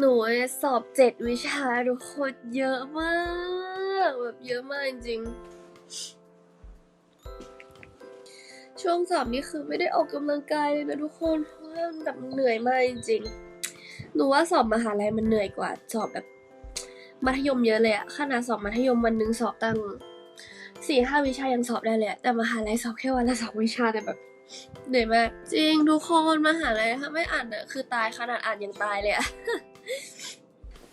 หนูสอบเจ็ดวิชาทุกคนเยอะมาก แบบเยอะมากจริง ช่วงสอบนี่คือไม่ได้ออกกำลังกายเลยนะทุกคนเพราะมันแบบเหนื่อยมากจริงหนูว่าสอบมหาลัยมันเหนื่อยกว่า สอบแบบมัธยมเยอะเลยอะขนาดสอบมัธยมวันหนึ่งสอบตั้งสี่ห้าวิชายังสอบได้เลยอะแต่มหาลัยสอบแค่วันละสองวิชาแต่แบบ เหนื่อยมากจริงทุกคนมาหาลัยถ้าไม่อ่านอะคือตายขนาดอ่านยังตายเลยอะ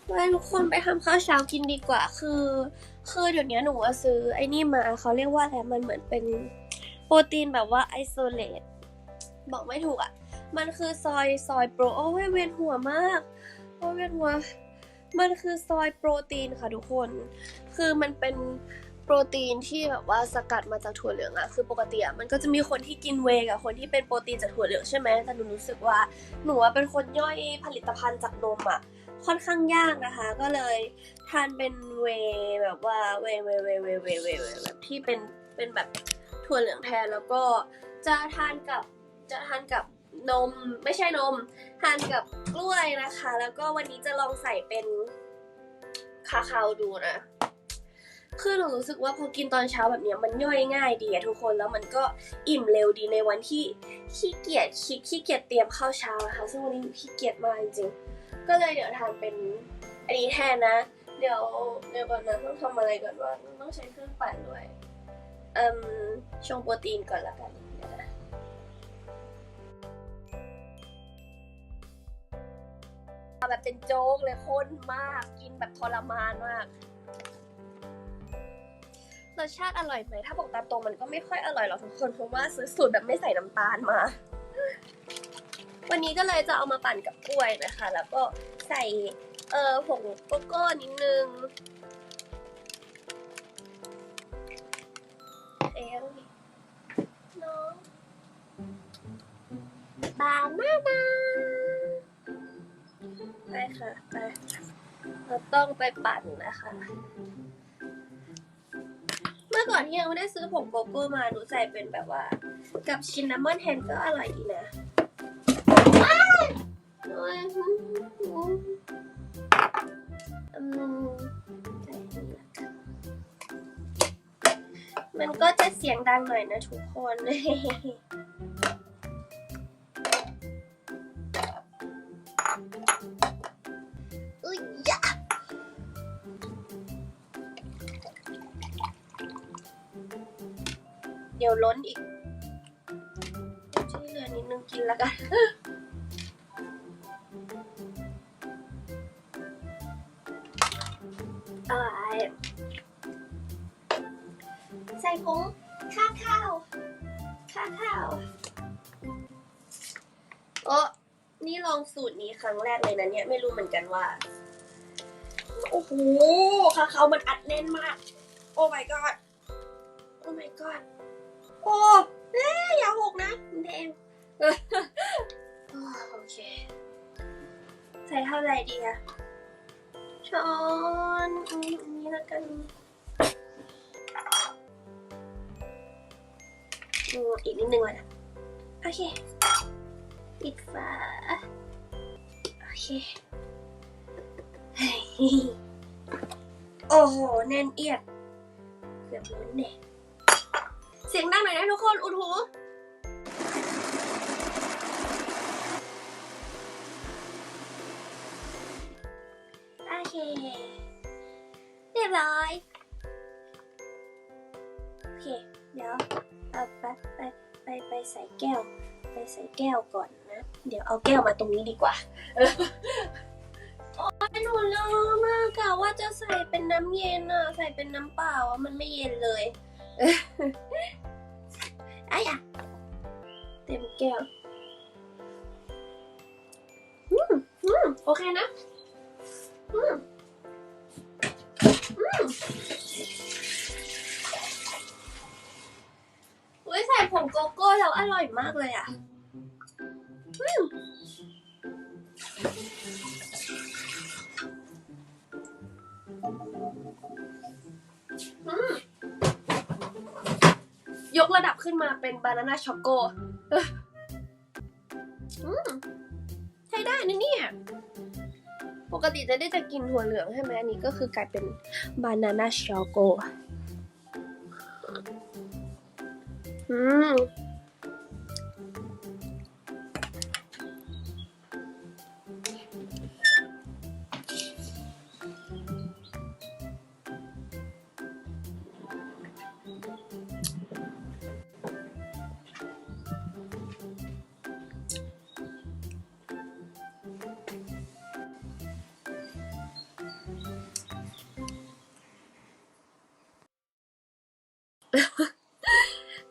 ไปทุกคนไปทำข้าวเช้ากินดีกว่า คือคือเดี๋ยวนี้หนูซื้อไอ้นี่มาเขาเรียกว่าอะไรมันเหมือนเป็นโปรตีนแบบว่าไอโซเลตบอกไม่ถูกอะมันคือซอยซอยโปรโอ้ยเวียนหัวมากโอ้ยเวียนหัวมันคือซอยโปรตีนค่ะทุกคน คือมันเป็น โปรตีนที่แบบว่าสกัดมาจากถั่วเหลืองอะคือปกติอะมันก็จะมีคนที่กินเวกับคนที่เป็นโปรตีนจากถั่วเหลืองใช่ไหมแต่หนูรู้สึกว่าหนูอะเป็นคนย่อยผลิตภัณฑ์จากนมอะค่อนข้างยากนะคะ ก็เลยทานเป็นเวแบบว่าเวเวเวเวเวเวย์เวย์แบบที่เป็นเป็นแบบถั่วเหลืองแทนแล้วก็จะทานกับจะทานกับนมไม่ใช่นม ทานกับกล้วยนะคะ แล้วก็วันนี้จะลองใส่เป็นคาคาวดูนะ คือหนูรู้สึกว่าพอกินตอนเช้าแบบเนี้ยมันย่อยง่ายดีอะทุกคนแล้วมันก็อิ่มเร็วดีในวันที่ขี้เกียจคิดขี้เกียจเตรียมข้าวเช้านะคะซึ่งวันนี้หนูขี้เกียจมากจริงๆก็เลยเดี๋ยวทานเป็นอันนี้แทนนะ เดี๋ยวเดี๋ยวก่อนนะต้องทำอะไรก่อนว่าต้องใช้เครื่องปั่นด้วยเอ่มชงโปรตีนก่อนละกันแบบเป็นโจ๊กเลยข้นมากกินแบบทรมานมาก รสชาติอร่อยไหมถ้าบอกตามตรงมันก็ไม่ค่อยอร่อยหรอกทุกคนเพราะว่าซื้อสูตรแบบไม่ใส่น้ำตาลมา วันนี้ก็เลยจะเอามาปั่นกับกล้วยนะคะ แล้วก็ใส่เอ่อผงโกโก้นิดนึงเอ๊ะน้องบานานาไปค่ะไปเราต้องไปปั่นนะคะ อก่อนที่ยังไม่ได้ซื้อผงโกโก้มาหนูใส่เป็นแบบว่า กับชินนามอนแทนก็อร่อยดีนะว้ายโอ้ยอืมใส่นี่ละมันก็จะเสียงดังหน่อยนะทุกคน เดี๋ยวล้นอีกช่วยเหลือนิดนึงกินแล้วกันอะไรใส่ผงข้าวข้าวข้าวข้าวโอ้นี่ลองสูตรนี้ครั้งแรกเลยนะเนี่ยไม่รู้เหมือนกันว่า โอ้โหคาเขาวมันอัดแน่นมาก โอ้ my god โอ้ my god โอ้เอ๊ะอย่าหกนะมันแดงโอเค ใส่เท่าไหร่ดีอะช้อนอันนี้แล้วกันอีกนิดนึงเลยนะโอเค ปิดฝา โอเคเฮ้ยโอ้โห แน่นเอียดเกือบล้นเนี่ย สียงดังหน่อยนะทุกคน อุดหูโอเค เรียบร้อย โอเค เดี๋ยวเอาไปไปไปไปใส่แก้ว ไปใส่แก้วก่อนนะ เดี๋ยวเอาแก้วมาตรงนี้ดีกว่า โอ้ยหนูลืมมากะว่าจะใส่เป็นน้ำเย็นอะใส่เป็นน้ำเปล่าอะมันไม่เย็นเลย ออไอ้อะเต็มแก้วอืมอืมโอเคนะอืมอืมอุ้ยใส่ผงโกโก้แล้วอร่อยมากเลยอะอืม ขึ้นมาเป็นบานาน่าช็อกโกอืมใช้ได้นะเนี่ย ปกติจะได้จะกินถั่วเหลืองใช่ไหมอันนี้ก็คือกลายเป็นบานาน่าช็อกโกอืม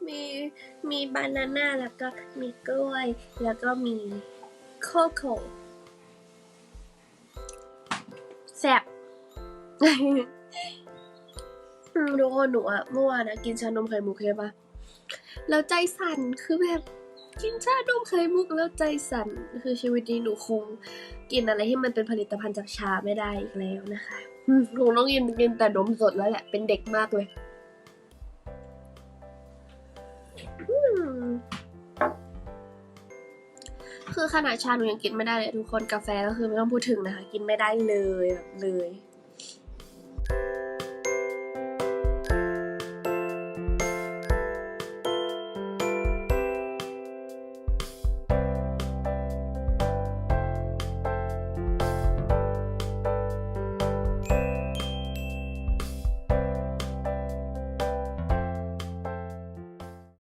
มีมีบานาน่าแล้วก็มีกล้วย แล้วก็มีโคโค่แซ่บอืมทุกคนหนูอะเมื่อวานอะกินชานมไข่มุกใช่ปะแล้วใจสั่นคือแบบกินชานมไข่มุกแล้วใจสั่นคือชีวิตนี้หนูคง กินอะไรที่มันเป็นผลิตภัณฑ์จากชาไม่ได้อีกแล้วนะคะหนูต้องกินกินแต่นมสดแล้วแหละเป็นเด็กมากเลย คือขนาดชาหนูยังกินไม่ได้เลยทุกคนกาแฟก็คือไม่ต้องพูดถึงนะคะ กินไม่ได้เลยแบบเลย